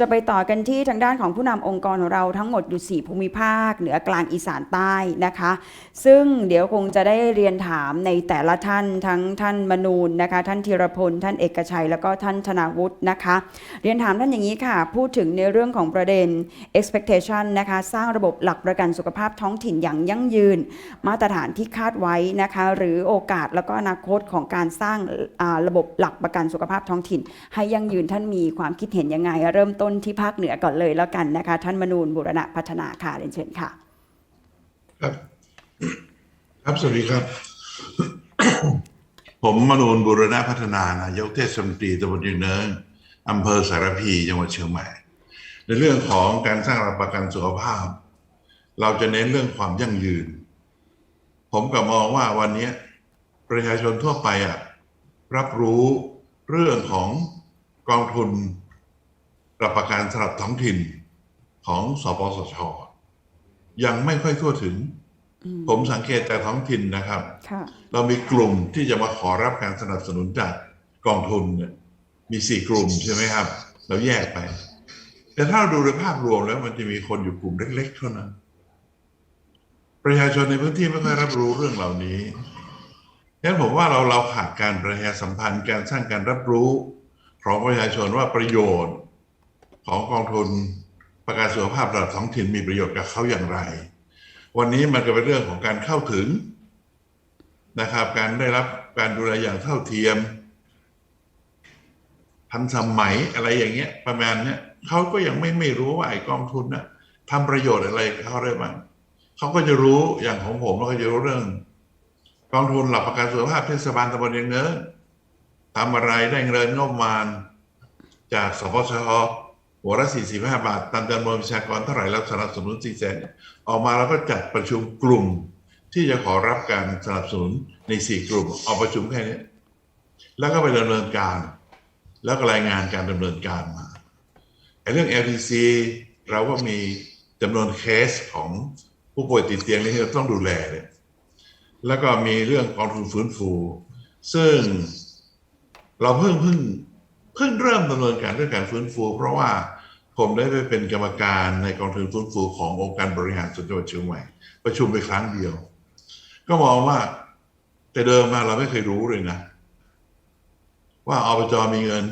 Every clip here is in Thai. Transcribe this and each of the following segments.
จะไปต่อกันที่ทางด้านของผู้นำองค์กรของเราทั้งหมดอยู่ 4 ภูมิภาค เหนือกลางอีสานใต้นะคะ ซึ่งเดี๋ยวคงจะได้เรียนถามในแต่ละท่านทั้งท่านมนูนนะคะ ท่านธีรพล ท่านเอกชัย แล้วก็ท่านธนาวุฒินะคะ เรียนถามท่านอย่างนี้ค่ะ พูดถึงในเรื่องของประเด็น expectation นะคะ สร้างระบบหลักประกันสุขภาพท้องถิ่นอย่างยั่งยืน มาตรฐานที่คาดไว้นะคะ หรือโอกาสแล้วก็อนาคตของการสร้างระบบหลักประกันสุขภาพท้องถิ่น ให้ยั่งยืนท่านมีความคิดเห็นยังไงเริ่มต้นที่ภาคเหนือก่อนเลยแล้วกันนะคะ ท่านมนูนบุรณะพัฒนาค่ะเรียนเชิญค่ะ ครับ ครับสวัสดีครับ ผมมนูนบุรณะพัฒนานายกเทศมนตรีตำบลยืนเนิงอำเภอสารพีจังหวัดเชียงใหม่ ในเรื่องของการสร้างหลักประกันสุขภาพ เราจะเน้นเรื่องความยั่งยืน ผมก็มองว่าวันนี้ประชาชนทั่วไปอะรับรู้เรื่องของกองทุน หลักประกันสำหรับท้องถิ่นของสปสช ยังไม่ค่อยทั่วถึง ผมสังเกตแต่ท้องถิ่นนะครับค่ะเรามีกลุ่มที่จะมาขอรับการสนับสนุนจากกองทุนเนี่ยมีสี่กลุ่มใช่ไหมครับ เราแยกไป แต่ถ้าเราดูโดยภาพรวมแล้วมันจะมีคนอยู่กลุ่มเล็ก ๆ เท่านั้น ประชาชนในพื้นที่ไม่ค่อยรับรู้เรื่องเหล่านี้ฉะนั้นผมว่าเราเราขาดการประชาสัมพันธ์การสร้างการรับรู้ของประชาชนว่าประโยชน์ ของกองทุนประกันสุขภาพระดับท้องถิ่นมีประโยชน์กับเขาอย่างไร วันนี้มันก็เป็นเรื่องของการเข้าถึงนะครับ การได้รับการดูแลอย่างเท่าเทียม ทันสมัยอะไรอย่างเงี้ย ประมาณเนี้ยเขาก็ยังไม่ไม่รู้ว่าไอ้กองทุนน่ะทำประโยชน์อะไรเขาได้บ้างเขาก็จะรู้อย่างของผมเราก็จะรู้เรื่อง กองทุนหลักประกันสุขภาพเทศบาลตำบลยังเนินทำอะไรได้เงินงบประมาณ จากสปช หัวละ45 บาทตามจำนวนประชากรเท่าไหร่แล้วสนับสนุน4แสนออกมาแล้วก็จัดประชุมกลุ่ม ที่จะขอรับการสนับสนุนใน 4 กลุ่มเอาประชุมแค่นี้แล้วก็ไปดำเนินการ แล้วก็รายงานการดำเนินการมาไอ้เรื่อง LTC เราก็มีจำนวนเคสของผู้ป่วยติดเตียงที่เราต้องดูแลเนี่ยแล้วก็มีเรื่องกองทุนฟื้นฟู ซึ่งเราเพิ่งเพิ่ง เพิ่งเริ่มดำเนินการเรื่องการฟื้นฟู เพราะว่าผมได้ไปเป็นกรรมการในกองทุนฟื้นฟูขององค์การบริหารส่วนจังหวัดเชียงใหม่ ประชุมไปครั้งเดียว ก็มองว่า แต่เดิมมาเราไม่เคยรู้เลยนะ ว่าอบจมีเงิน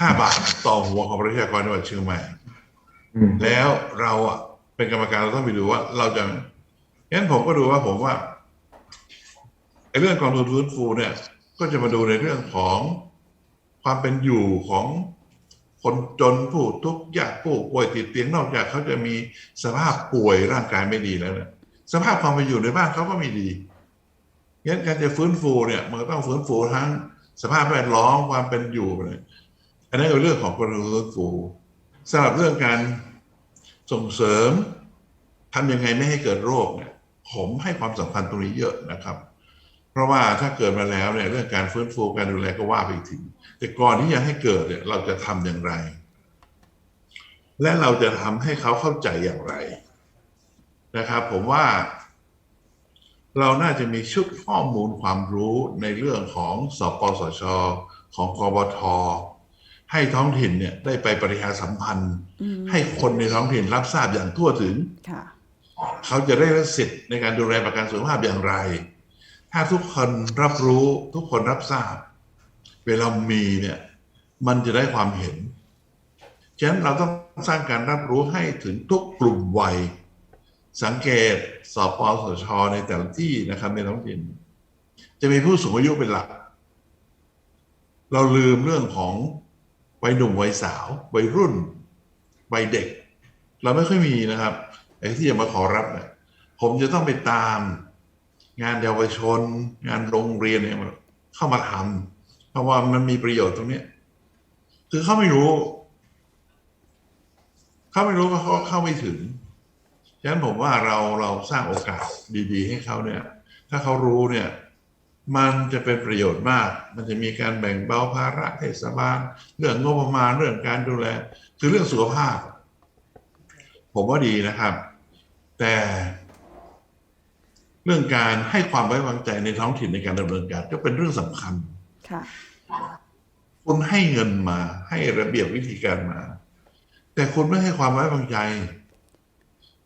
ห้าบาทต่อหัวของประชากรจังหวัดเชียงใหม่แล้วเราอะเป็นกรรมการเราต้องไปดูว่า เราจะงั้นผมก็ดูว่าผมว่าไอ้เรื่องกองทุนฟื้นฟูเนี่ย ก็จะมาดูในเรื่องของ ความเป็นอยู่ของคนจนผู้ทุกข์ยากผู้ป่วยติดเตียงนอกจากเขาจะมีสภาพป่วยร่างกายไม่ดีแล้วเนี่ยสภาพความเป็นอยู่ในบ้านเขาก็ไม่ดีงั้นการจะฟื้นฟูเนี่ย มันต้องฟื้นฟูทั้งสภาพแวดล้อมความเป็นอยู่เลยอันนั้นคือเรื่องของการฟื้นฟูสำหรับเรื่องการส่งเสริมทำยังไงไม่ให้เกิดโรคเนี่ยผมให้ความสำคัญตรงนี้เยอะนะครับ เพราะว่าถ้าเกิดมาแล้วเนี่ยเรื่องการฟื้นฟูการดูแลก็ว่าไปอีกทีแต่ก่อนที่จะให้เกิดเนี่ยเราจะทำอย่างไร และเราจะทำให้เขาเข้าใจอย่างไรนะครับ ผมว่าเราน่าจะมีชุดข้อมูลความรู้ในเรื่องของสปสช ของกบท ให้ท้องถิ่นเนี่ยได้ไปปริหารสัมพันธ์อืมให้คนในท้องถิ่นรับทราบอย่างทั่วถึงค่ะเขาจะได้รับสิทธิ์ในการดูแลประกันสุขภาพอย่างไร ถ้าทุกคนรับรู้ทุกคนรับทราบ เวลามีเนี่ย มันจะได้ความเห็น ฉะนั้นเราต้องสร้างการรับรู้ให้ถึงทุกกลุ่มวัย สังเกตสปสชในแต่ละที่นะครับในท้องถิ่นจะมีผู้สูงอายุเป็นหลัก เราลืมเรื่องของวัยหนุ่มวัยสาววัยรุ่นวัยเด็ก เราไม่ค่อยมีนะครับไอ้ที่จะมาขอรับเนี่ยผมจะต้องไปตาม งานเยาวชน งานโรงเรียนเนี่ยเข้ามาทำเพราะว่ามันมีประโยชน์ตรงนี้คือเขาไม่รู้ เขาไม่รู้ก็เขาเข้าไม่ถึงฉะนั้นผมว่าเราเราสร้างโอกาสดี ๆ ให้เขาเนี่ย ถ้าเขารู้เนี่ย มันจะเป็นประโยชน์มาก มันจะมีการแบ่งเบาภาระเทศบาลเรื่องงบประมาณเรื่องการดูแล คือเรื่องสุขภาพ ผมว่าดีนะครับ แต่ เรื่องการให้ความไว้วางใจในท้องถิ่นในการดำเนินการ ก็เป็นเรื่องสำคัญค่ะคุณให้เงินมา ให้ระเบียบวิธีการมา แต่คุณไม่ให้ความไว้วางใจ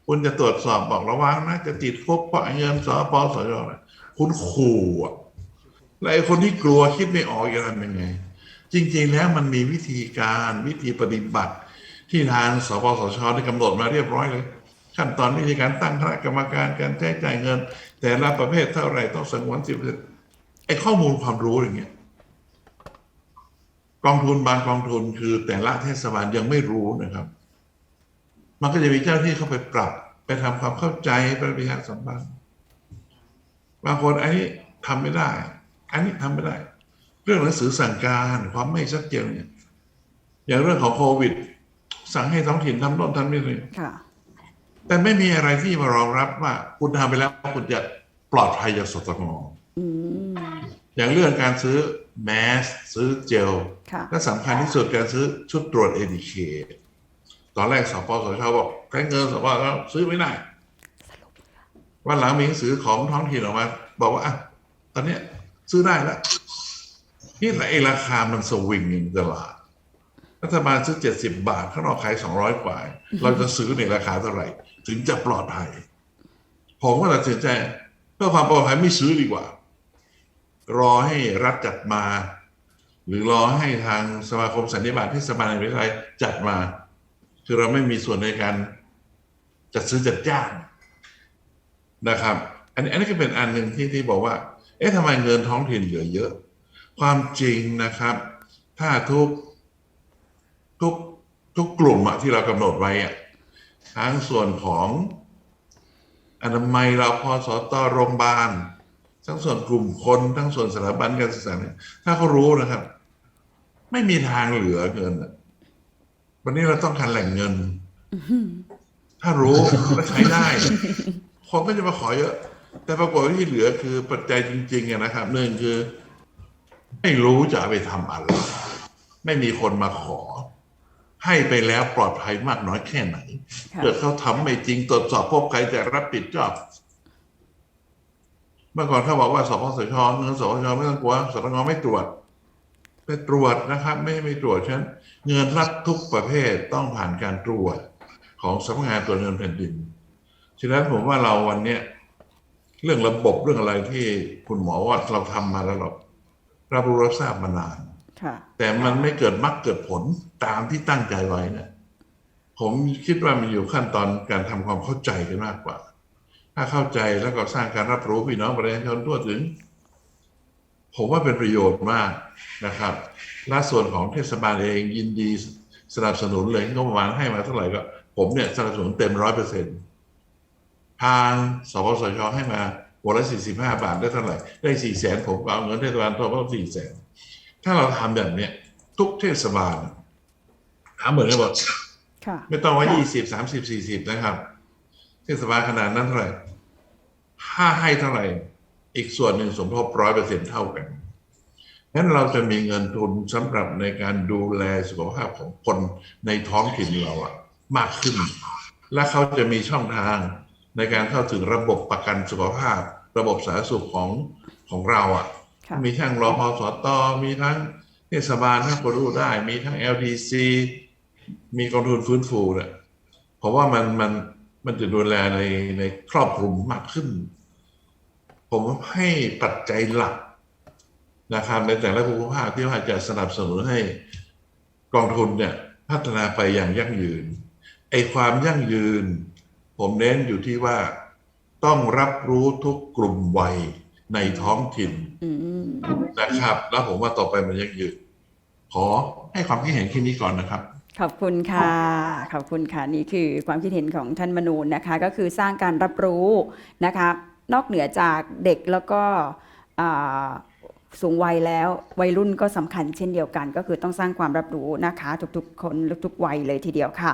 คุณจะตรวจสอบบอกระวังนะจะติดคุกเพราะเงินสปสยนะคุณขู่อะแล้วไอ้คนที่กลัวคิดไม่ออกจะทำยังไง จริง ๆ แล้วมันมีวิธีการวิธีปฏิบัติ ที่ทางสปสชได้กำหนดมาเรียบร้อยเลย ขั้นตอนวิธีการตั้งคณะกรรมการการใช้จ่ายเงิน แต่ละประเภทเท่าไหร่ต้องสงวนสิบไอ้ข้อมูลความรู้อย่างเงี้ยกองทุนบางกองทุนคือแต่ละเทศบาลยังไม่รู้นะครับ มันก็จะมีเจ้าหน้าที่เข้าไปปรับ ไปทำความเข้าใจไปประชาสัมพันธ์บางคนอันนี้ทำไม่ได้ อันนี้ทำไม่ได้ เรื่องหนังสือสั่งการความไม่ชัดเจนเนี่ยอย่างเรื่องของโควิด สั่งให้ท้องถิ่นทำโน่นทำนี่เลยค่ะ แต่ไม่มีอะไรที่มารองรับว่าคุณทำไปแล้วคุณจะปลอดภัยจากสตงอืมอย่างเรื่องการซื้อแมสซื้อเจลค่ะและสำคัญที่สุดการซื้อชุดตรวจ ADK ตอนแรกสปสชบอกใช้เงินสปสชซื้อไม่ได้วันหลังมีหนังสือของท้องถิ่นออกมา บอกว่าอะตอนเนี้ยซื้อได้แล้วนี่แหละไอ้ราคามันสวิงอย่างตลาด รัฐบาลซื้อเจ็ดสิบาทข้างนอกขายสองร้อยกว่า เราจะซื้อในราคาเท่าไหร่ ถึงจะปลอดภัย ผมก็ตัดสินใจเพื่อความปลอดภัยไม่ซื้อดีกว่า รอให้รัฐจัดมา หรือรอให้ทางสมาคมสันนิบาตเทศบาลในประเทศไทยจัดมา คือเราไม่มีส่วนในการจัดซื้อจัดจ้างนะครับ อันนี้อันนี้ก็เป็นอันหนึ่งที่ที่บอกว่า เอ๊ะทำไมเงินท้องถิ่นเหลือเยอะ ความจริงนะครับ ถ้าทุก ทุกทุกกลุ่มอะที่เรากำหนดไว้อะทั้งส่วนของอนามัยเราพอสตโรงพยาบาล ทั้งส่วนกลุ่มคนทั้งส่วนสถาบันการศึกษาเนี่ยถ้าเขารู้นะครับ ไม่มีทางเหลือเงินวันนี้เราต้องการแหล่งเงิน ถ้ารู้และใช้ได้คนก็จะมาขอเยอะ แต่ปรากฏว่าที่เหลือคือปัจจัยจริงๆนะครับหนึ่งคือ ไม่รู้จะไปทำอะไร ไม่มีคนมาขอ ให้ไปแล้วปลอดภัยมากน้อยแค่ไหนค่ะเกิดเขาทำไม่จริงตรวจสอบพบใครจะรับผิดชอบเมื่อก่อนเขาบอกว่าสพสชเงินสพชไม่ต้องกลัวสตงไม่ตรวจ ไปตรวจนะครับ ไม่ไม่ตรวจฉะนั้นเงินรัฐทุกประเภทต้องผ่านการตรวจของสำนักงานตรวจเงินแผ่นดิน ฉะนั้นผมว่าเราวันเนี้ยเรื่องระบบเรื่องอะไรที่คุณหมอว่าเราทำมาแล้วเรารับรู้รับทราบมานานค่ะ แต่มันไม่เกิดมรรคเกิดผลตามที่ตั้งใจไว้นี่ยผมคิดว่ามันอยู่ขั้นตอนการทำความเข้าใจกันมากกว่า ถ้าเข้าใจแล้วก็สร้างการรับรู้พี่น้องประชาชนทั่วถึง ผมว่าเป็นประโยชน์มากนะครับและส่วนของเทศบาลเองยินดีสนับสนุนเลยงบประมาณให้มาเท่าไหร่ก็ ผมเนี่ยสนับสนุนเต็มร้อยเปอร์เซ็นต์ทางสปสชให้มาวันละสี่สิบห้าบาทได้เท่าไหร่ ได้สี่แสนผมเอาเงินเทศบาลทั่วประเทศสี่แสน ถ้าเราทำแบบเนี้ยทุกเทศบาลทำเหมือนกันหมดค่ะ ไม่ต้องว่ายี่สิบสามสิบสี่สิบนะครับ เทศบาลขนาดนั้นเท่าไหร่ถ้าให้เท่าไหร่ อีกส่วนหนึ่งสมทบร้อยเปอร์เซ็นเท่ากันงั้นเราจะมีเงินทุนสำหรับในการดูแลสุขภาพของคนในท้องถิ่นเราอะมากขึ้น และเขาจะมีช่องทางในการเข้าถึงระบบประกันสุขภาพ ระบบสาธารณสุขของของเราอะค่ะ มีทั้งรอพสตอมีทั้งเทศบาลทั้งคนรู้ได้ มีทั้ง LDC มีกองทุนฟื้นฟูเนี่ยเพราะว่ามันมันมันจะดูแลในในครอบคลุมมากขึ้น ผมให้ปัจจัยหลักนะครับในแต่ละภูมิภาคที่ว่าจะสนับสนุนให้กองทุนเนี่ยพัฒนาไปอย่างยั่งยืน ไอ้ความยั่งยืน ผมเน้นอยู่ที่ว่าต้องรับรู้ทุกกลุ่มวัย ในท้องถิ่นอืมนะครับ แล้วผมว่าต่อไปมันยังยืนขอให้ความคิดเห็นแค่นี้ก่อนนะครับ ขอบคุณค่ะ ขอบคุณค่ะ นี่คือความคิดเห็นของท่านมนูนนะคะ ก็คือสร้างการรับรู้นะคะ นอกเหนือจากเด็กแล้วก็อ่าสูงวัยแล้ววัยรุ่นก็สำคัญเช่นเดียวกัน ก็คือต้องสร้างความรับรู้นะคะ ทุกๆคนทุกๆวัยเลยทีเดียวค่ะ